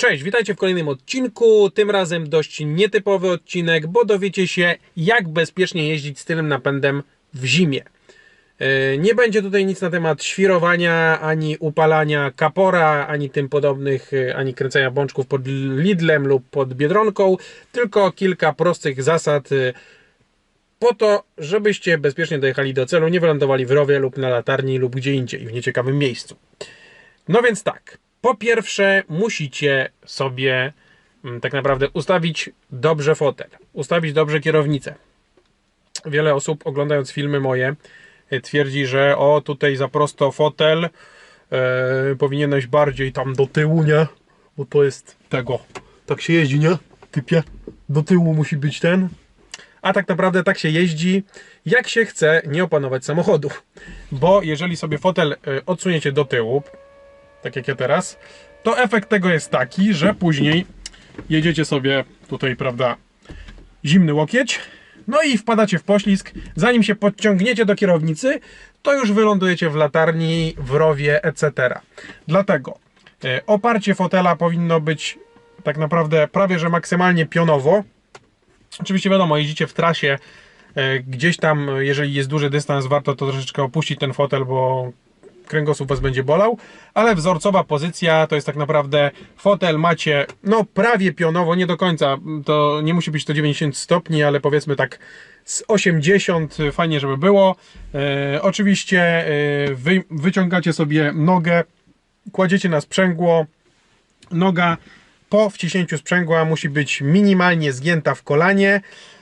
Cześć, witajcie w kolejnym odcinku. Tym razem dość nietypowy odcinek, bo dowiecie się, jak bezpiecznie jeździć z tylnym napędem w zimie. Yy, Nie będzie tutaj nic na temat świrowania, ani upalania kapora, ani tym podobnych, yy, ani kręcenia bączków pod Lidlem lub pod Biedronką, tylko kilka prostych zasad yy, po to, żebyście bezpiecznie dojechali do celu, nie wylądowali w rowie lub na latarni lub gdzie indziej w nieciekawym miejscu. No więc tak, po pierwsze musicie sobie mm, tak naprawdę ustawić dobrze fotel, ustawić dobrze kierownicę. Wiele osób oglądając filmy moje y, twierdzi, że o tutaj za prosto fotel, e, powinieneś bardziej tam do tyłu, nie? Bo to jest tego, tak się jeździ, nie? Typie, do tyłu musi być ten. A tak naprawdę tak się jeździ, jak się chce nie opanować samochodu. Bo jeżeli sobie fotel y, odsuniecie do tyłu, tak jak ja teraz, to efekt tego jest taki, że później jedziecie sobie tutaj, prawda, zimny łokieć, no i wpadacie w poślizg. Zanim się podciągniecie do kierownicy, to już wylądujecie w latarni, w rowie, etc. Dlatego e, oparcie fotela powinno być tak naprawdę prawie że maksymalnie pionowo. Oczywiście wiadomo, jeździcie w trasie, e, gdzieś tam, jeżeli jest duży dystans, warto to troszeczkę opuścić ten fotel, bo kręgosłup was będzie bolał, ale wzorcowa pozycja to jest tak naprawdę fotel macie no prawie pionowo, nie do końca, to nie musi być to 90 stopni, ale powiedzmy tak z 80, fajnie żeby było. E, oczywiście e, wy, wyciągacie sobie nogę, kładziecie na sprzęgło, noga po wciśnięciu sprzęgła musi być minimalnie zgięta w kolanie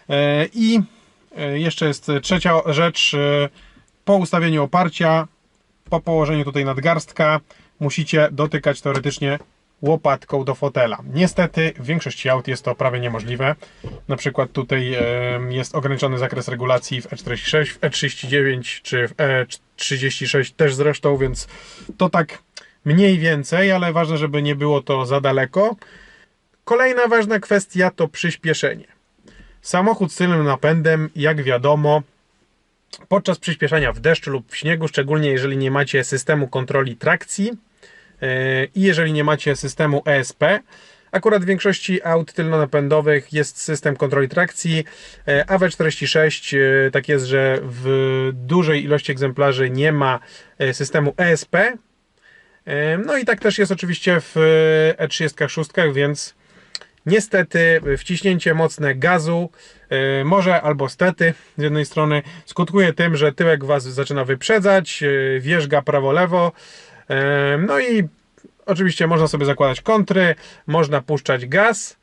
e, i e, jeszcze jest trzecia rzecz, po ustawieniu oparcia po położeniu tutaj nadgarstka musicie dotykać teoretycznie łopatką do fotela. Niestety w większości aut jest to prawie niemożliwe. Na przykład tutaj jest ograniczony zakres regulacji w E46, w E39 czy w E36 też zresztą, więc to tak mniej więcej, ale ważne, żeby nie było to za daleko. Kolejna ważna kwestia to przyspieszenie. Samochód z tylnym napędem, jak wiadomo, podczas przyspieszania w deszczu lub w śniegu, szczególnie jeżeli nie macie systemu kontroli trakcji yy, i jeżeli nie macie systemu ESP. Akurat w większości aut tylnonapędowych jest system kontroli trakcji, yy, a we 46 yy, tak jest, że w dużej ilości egzemplarzy nie ma systemu ESP. No i tak też jest oczywiście w yy, E36, więc Niestety wciśnięcie mocne gazu, yy, może albo stety z jednej strony skutkuje tym, że tyłek was zaczyna wyprzedzać, yy, wierzga prawo-lewo. Yy, no i oczywiście można sobie zakładać kontry, można puszczać gaz,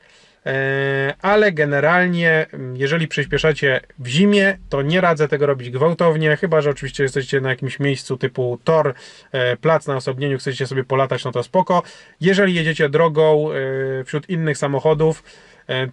ale generalnie yy, jeżeli przyspieszacie w zimie, to nie radzę tego robić gwałtownie, chyba że oczywiście jesteście na jakimś miejscu typu tor, yy, plac na osobnieniu, chcecie sobie polatać, no to spoko. Jeżeli jedziecie drogą yy, wśród innych samochodów,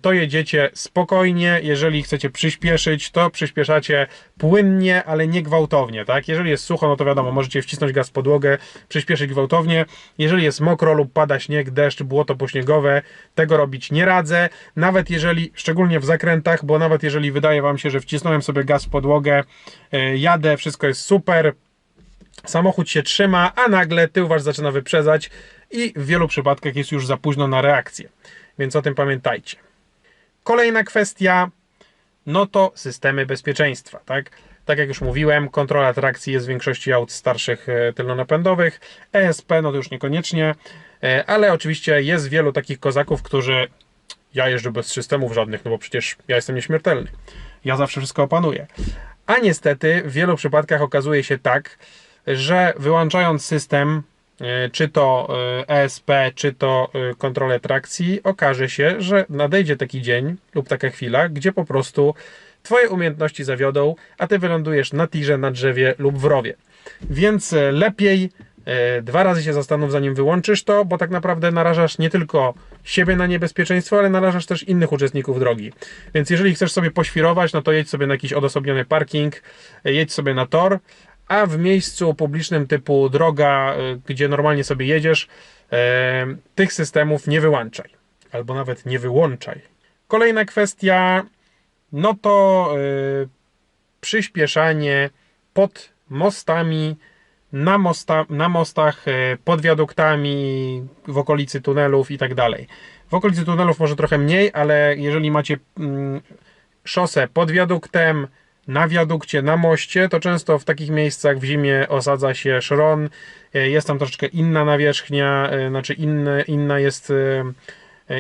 to jedziecie spokojnie. Jeżeli chcecie przyspieszyć, to przyspieszacie płynnie, ale nie gwałtownie. Tak? Jeżeli jest sucho, no to wiadomo, możecie wcisnąć gaz w podłogę, przyspieszyć gwałtownie. Jeżeli jest mokro lub pada śnieg, deszcz, błoto pośniegowe, tego robić nie radzę. Nawet jeżeli, szczególnie w zakrętach, bo nawet jeżeli wydaje Wam się, że wcisnąłem sobie gaz w podłogę, yy, jadę, wszystko jest super, samochód się trzyma, a nagle tył was zaczyna wyprzedzać i w wielu przypadkach jest już za późno na reakcję. Więc o tym pamiętajcie. Kolejna kwestia, no to systemy bezpieczeństwa, tak? Tak jak już mówiłem, kontrola trakcji jest w większości aut starszych e, tylnonapędowych, ESP no to już niekoniecznie, e, ale oczywiście jest wielu takich kozaków, którzy ja jeżdżę bez systemów żadnych, no bo przecież ja jestem nieśmiertelny. Ja zawsze wszystko opanuję. A niestety w wielu przypadkach okazuje się tak, że wyłączając system, czy to e, ESP, czy to e, kontrolę trakcji, okaże się, że nadejdzie taki dzień lub taka chwila, gdzie po prostu Twoje umiejętności zawiodą, a Ty wylądujesz na tirze, na drzewie lub w rowie. Więc e, lepiej e, dwa razy się zastanów, zanim wyłączysz to, bo tak naprawdę narażasz nie tylko siebie na niebezpieczeństwo, ale narażasz też innych uczestników drogi. Więc jeżeli chcesz sobie poświrować, no to jedź sobie na jakiś odosobniony parking, e, jedź sobie na tor, a w miejscu publicznym typu droga, y, gdzie normalnie sobie jedziesz, e, tych systemów nie wyłączaj. Albo nawet nie wyłączaj. Kolejna kwestia, no to y, przyspieszanie pod mostami na, mosta, na mostach, pod wiaduktami, w okolicy tunelów i tak dalej. W okolicy tunelów może trochę mniej, ale jeżeli macie mm, szosę pod wiaduktem, na wiadukcie, na moście, to często w takich miejscach w zimie osadza się szron. E, jest tam troszeczkę inna nawierzchnia, e, znaczy inne, inna jest,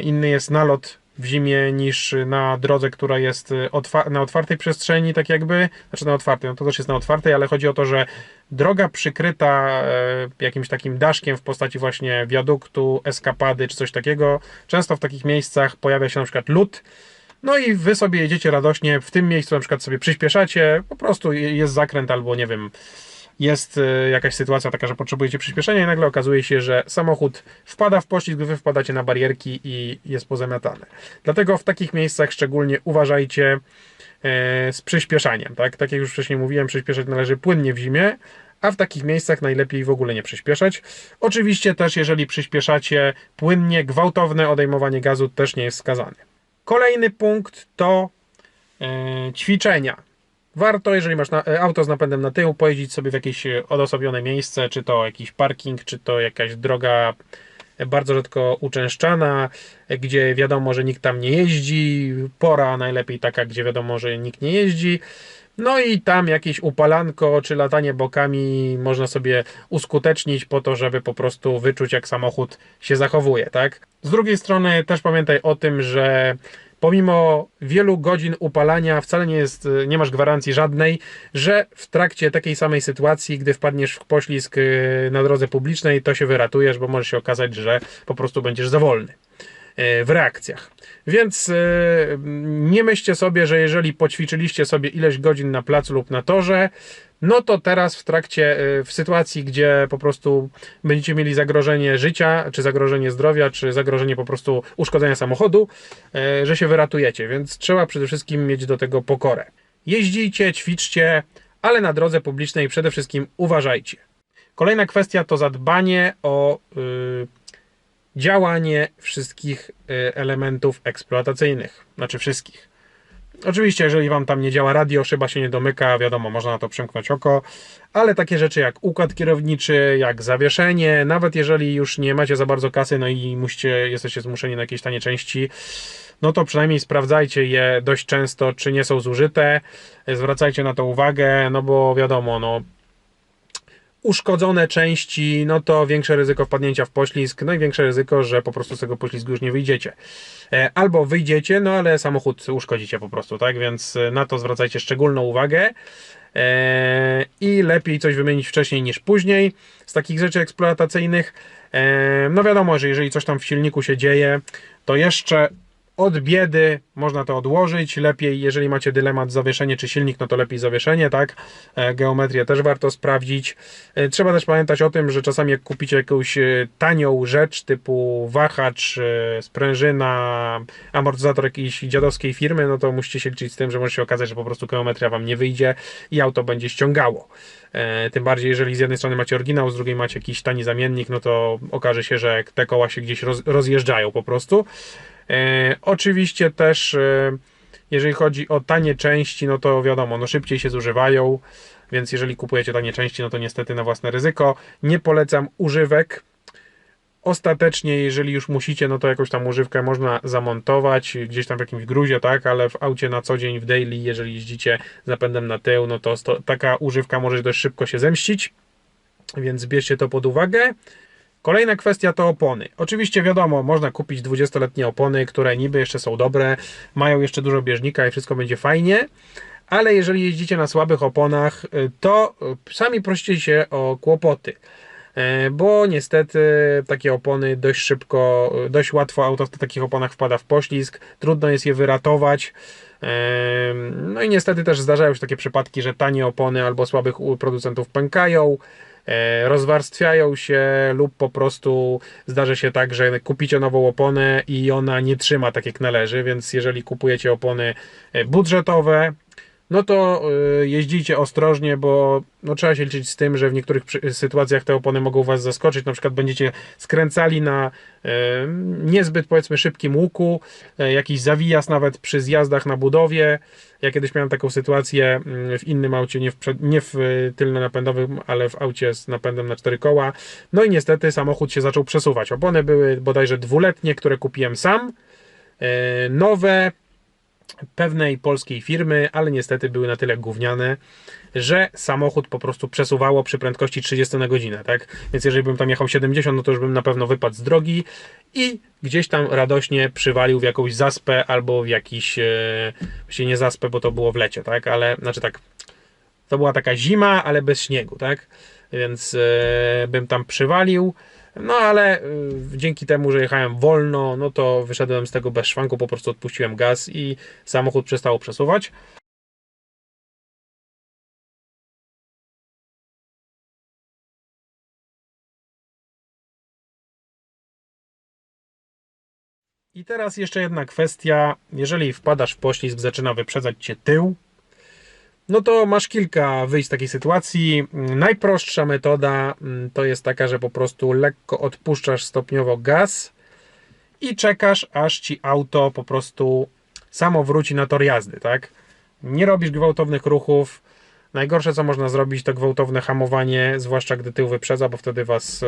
inny jest nalot w zimie niż na drodze, która jest otwa na otwartej przestrzeni, tak jakby, znaczy na otwartej, no to też jest na otwartej, ale chodzi o to, że droga przykryta e, jakimś takim daszkiem w postaci właśnie wiaduktu, eskapady czy coś takiego, często w takich miejscach pojawia się na przykład lód, no i wy sobie jedziecie radośnie, w tym miejscu na przykład sobie przyspieszacie, po prostu jest zakręt albo nie wiem, jest e, jakaś sytuacja taka, że potrzebujecie przyspieszenia i nagle okazuje się, że samochód wpada w poślizg, wy wpadacie na barierki i jest pozamiatane. Dlatego w takich miejscach szczególnie uważajcie e, z przyspieszaniem. Tak? tak jak już wcześniej mówiłem, przyspieszać należy płynnie w zimie, a w takich miejscach najlepiej w ogóle nie przyspieszać. Oczywiście też, jeżeli przyspieszacie płynnie, gwałtowne odejmowanie gazu też nie jest wskazane. Kolejny punkt to e, ćwiczenia. Warto, jeżeli masz e, auto z napędem na tył, pojeździć sobie w jakieś e, odosobnione miejsce, czy to jakiś parking, czy to jakaś droga bardzo rzadko uczęszczana, gdzie wiadomo, że nikt tam nie jeździ, pora najlepiej taka, gdzie wiadomo, że nikt nie jeździ. No i tam jakieś upalanko czy latanie bokami można sobie uskutecznić po to, żeby po prostu wyczuć, jak samochód się zachowuje, tak? Z drugiej strony też pamiętaj o tym, że pomimo wielu godzin upalania wcale nie jest, nie masz gwarancji żadnej, że w trakcie takiej samej sytuacji, gdy wpadniesz w poślizg y, na drodze publicznej, to się wyratujesz, bo może się okazać, że po prostu będziesz za wolny w reakcjach. Więc y, nie myślcie sobie, że jeżeli poćwiczyliście sobie ileś godzin na placu lub na torze, no to teraz w trakcie, y, w sytuacji, gdzie po prostu będziecie mieli zagrożenie życia, czy zagrożenie zdrowia, czy zagrożenie po prostu uszkodzenia samochodu, że się wyratujecie, więc trzeba przede wszystkim mieć do tego pokorę. Jeździcie, ćwiczcie, ale na drodze publicznej przede wszystkim uważajcie. Kolejna kwestia to zadbanie o yy, działanie wszystkich yy, elementów eksploatacyjnych, znaczy wszystkich. Oczywiście, jeżeli Wam tam nie działa radio, szyba się nie domyka, wiadomo, można na to przymknąć oko, ale takie rzeczy jak układ kierowniczy, jak zawieszenie, nawet jeżeli już nie macie za bardzo kasy, no i musicie, jesteście zmuszeni na jakieś tanie części, no to przynajmniej sprawdzajcie je dość często, czy nie są zużyte, zwracajcie na to uwagę, no bo wiadomo, no uszkodzone części, no to większe ryzyko wpadnięcia w poślizg, no i większe ryzyko, że po prostu z tego poślizgu już nie wyjdziecie. E, albo wyjdziecie, no ale samochód uszkodzicie po prostu, tak? Więc e, na to zwracajcie szczególną uwagę. E, I lepiej coś wymienić wcześniej niż później z takich rzeczy eksploatacyjnych. No wiadomo, że jeżeli coś tam w silniku się dzieje, to jeszcze od biedy można to odłożyć. Lepiej, jeżeli macie dylemat zawieszenie czy silnik, no to lepiej zawieszenie, tak? E, geometrię też warto sprawdzić. E, trzeba też pamiętać o tym, że czasami jak kupicie jakąś e, tanią rzecz typu wahacz, sprężyna, amortyzator jakiejś dziadowskiej firmy, no to musicie się liczyć z tym, że może się okazać, że po prostu geometria Wam nie wyjdzie i auto będzie ściągało. Tym bardziej, jeżeli z jednej strony macie oryginał, z drugiej macie jakiś tani zamiennik, no to okaże się, że te koła się gdzieś roz, rozjeżdżają po prostu. E, oczywiście też, e, jeżeli chodzi o tanie części, no to wiadomo, no szybciej się zużywają, więc jeżeli kupujecie tanie części, no to niestety na własne ryzyko. Nie polecam używek. Ostatecznie, jeżeli już musicie, no to jakąś tam używkę można zamontować gdzieś tam w jakimś gruzie, tak, ale w aucie na co dzień, w daily, jeżeli jeździcie zapędem na tył, no to taka używka może dość szybko się zemścić, więc bierzcie to pod uwagę. Kolejna kwestia to opony. Oczywiście wiadomo, można kupić 20-letnie opony, które niby jeszcze są dobre, mają jeszcze dużo bieżnika i wszystko będzie fajnie, ale jeżeli jeździcie na słabych oponach, y, to y, sami prosicie się o kłopoty. Y, bo niestety takie opony dość szybko, dość łatwo auto w takich oponach wpada w poślizg, trudno jest je wyratować. No i niestety też zdarzają się takie przypadki, że tanie opony albo słabych producentów pękają, E, rozwarstwiają się lub po prostu zdarzy się tak, że kupicie nową oponę i ona nie trzyma tak jak należy, więc jeżeli kupujecie opony e, budżetowe, no to y, jeździcie ostrożnie, bo no, trzeba się liczyć z tym, że w niektórych sytuacjach te opony mogą Was zaskoczyć. Na przykład będziecie skręcali na niezbyt powiedzmy szybkim łuku, jakiś zawijas nawet przy zjazdach na budowie. Ja kiedyś miałem taką sytuację mm, w innym aucie, nie w, przed, nie w y, tylno-napędowym, ale w aucie z napędem na cztery koła. No i niestety samochód się zaczął przesuwać. Opony były bodajże dwuletnie, które kupiłem sam. E, Nowe, pewnej polskiej firmy, ale niestety były na tyle gówniane, że samochód po prostu przesuwało przy prędkości 30 na godzinę, tak? Więc jeżeli bym tam jechał 70, no to już bym na pewno wypadł z drogi i gdzieś tam radośnie przywalił w jakąś zaspę albo w jakiś, e, właściwie nie zaspę, bo to było w lecie, tak? Ale, znaczy tak, to była taka zima, ale bez śniegu, tak? Więc e, bym tam przywalił. No ale y, dzięki temu, że jechałem wolno, no to wyszedłem z tego bez szwanku, po prostu odpuściłem gaz i samochód przestał przesuwać. I teraz jeszcze jedna kwestia. Jeżeli wpadasz w poślizg, zaczyna wyprzedzać cię tył, no to masz kilka wyjść z takiej sytuacji. Najprostsza metoda mm, to jest taka, że po prostu lekko odpuszczasz stopniowo gaz i czekasz, aż ci auto po prostu samo wróci na tor jazdy, tak? Nie robisz gwałtownych ruchów. Najgorsze, co można zrobić, to gwałtowne hamowanie, zwłaszcza gdy tył wyprzedza, bo wtedy was e,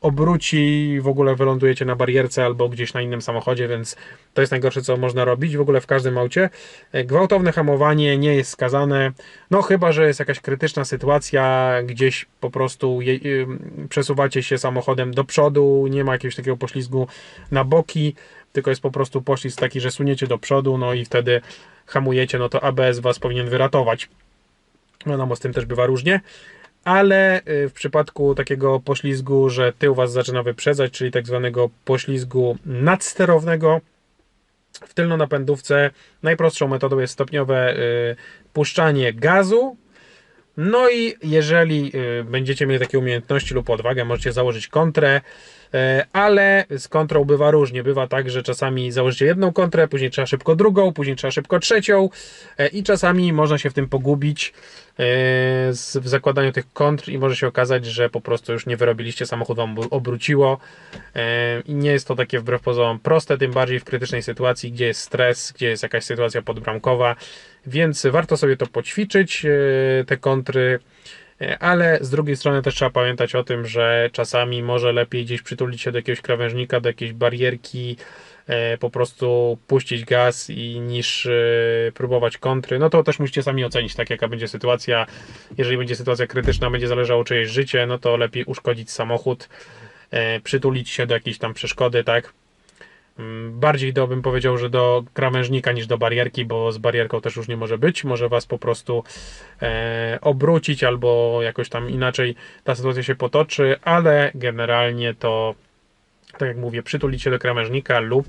obróci w ogóle wylądujecie na barierce albo gdzieś na innym samochodzie, więc to jest najgorsze, co można robić w ogóle w każdym aucie. E, Gwałtowne hamowanie nie jest skazane, no chyba, że jest jakaś krytyczna sytuacja, gdzieś po prostu je, y, przesuwacie się samochodem do przodu, nie ma jakiegoś takiego poślizgu na boki, tylko jest po prostu poślizg taki, że suniecie do przodu, no i wtedy hamujecie, no to ABS was powinien wyratować. Wiadomo, z tym też bywa różnie ale y, w przypadku takiego poślizgu, że tył was zaczyna wyprzedzać, czyli tak zwanego poślizgu nadsterownego, w tylnonapędówce najprostszą metodą jest stopniowe y, puszczanie gazu. No i jeżeli y, będziecie mieli takie umiejętności lub odwagę, możecie założyć kontrę, ale z kontrą bywa różnie. Bywa tak, że czasami założycie jedną kontrę, później trzeba szybko drugą, później trzeba szybko trzecią y, i czasami można się w tym pogubić z- w zakładaniu tych kontr i może się okazać, że po prostu już nie wyrobiliście, samochód wam obróciło e, i nie jest to takie wbrew pozorom proste, tym bardziej w krytycznej sytuacji, gdzie jest stres, gdzie jest jakaś sytuacja podbramkowa, więc warto sobie to poćwiczyć, e, te kontry, e, ale z drugiej strony też trzeba pamiętać o tym, że czasami może lepiej gdzieś przytulić się do jakiegoś krawężnika, do jakiejś barierki, e, po prostu puścić gaz i niż e, próbować kontry. No to też musicie sami ocenić, tak jaka będzie sytuacja. Jeżeli będzie sytuacja krytyczna, będzie zależało czyjeś życie, no to lepiej uszkodzić samochód, e, przytulić się do jakiejś tam przeszkody, tak. Mm, Bardziej do, bym powiedział, że do krawężnika niż do barierki, bo z barierką też już nie może być. Może was po prostu e, obrócić albo jakoś tam inaczej ta sytuacja się potoczy, ale generalnie to, tak jak mówię, przytulić się do krawężnika lub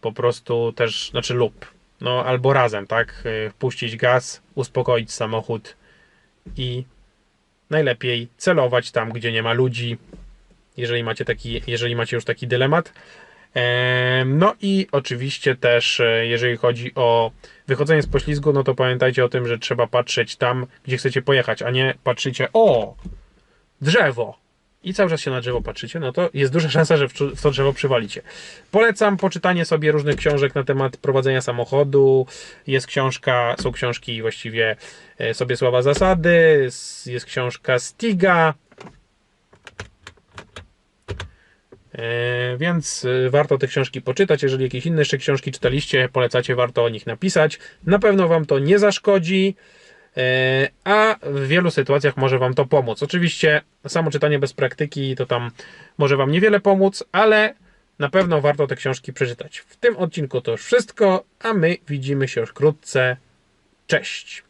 po prostu też, znaczy lub, no albo razem, tak, e, puścić gaz, uspokoić samochód i najlepiej celować tam, gdzie nie ma ludzi, jeżeli macie taki, jeżeli macie już taki dylemat. No i oczywiście też, e, jeżeli chodzi o wychodzenie z poślizgu, no to pamiętajcie o tym, że trzeba patrzeć tam, gdzie chcecie pojechać, a nie patrzycie, o, drzewo. I cały czas się na drzewo patrzycie, no to jest duża szansa, że w to drzewo przywalicie. Polecam poczytanie sobie różnych książek na temat prowadzenia samochodu. Jest książka, są książki właściwie e, sobie słowa zasady, jest książka Stiga, E, Więc e, warto te książki poczytać. Jeżeli jakieś inne jeszcze książki czytaliście, polecacie, warto o nich napisać. Na pewno Wam to nie zaszkodzi, e, a w wielu sytuacjach może Wam to pomóc. Oczywiście samo czytanie bez praktyki to tam może Wam niewiele pomóc, ale na pewno warto te książki przeczytać. W tym odcinku to już wszystko, a my widzimy się już wkrótce. Cześć!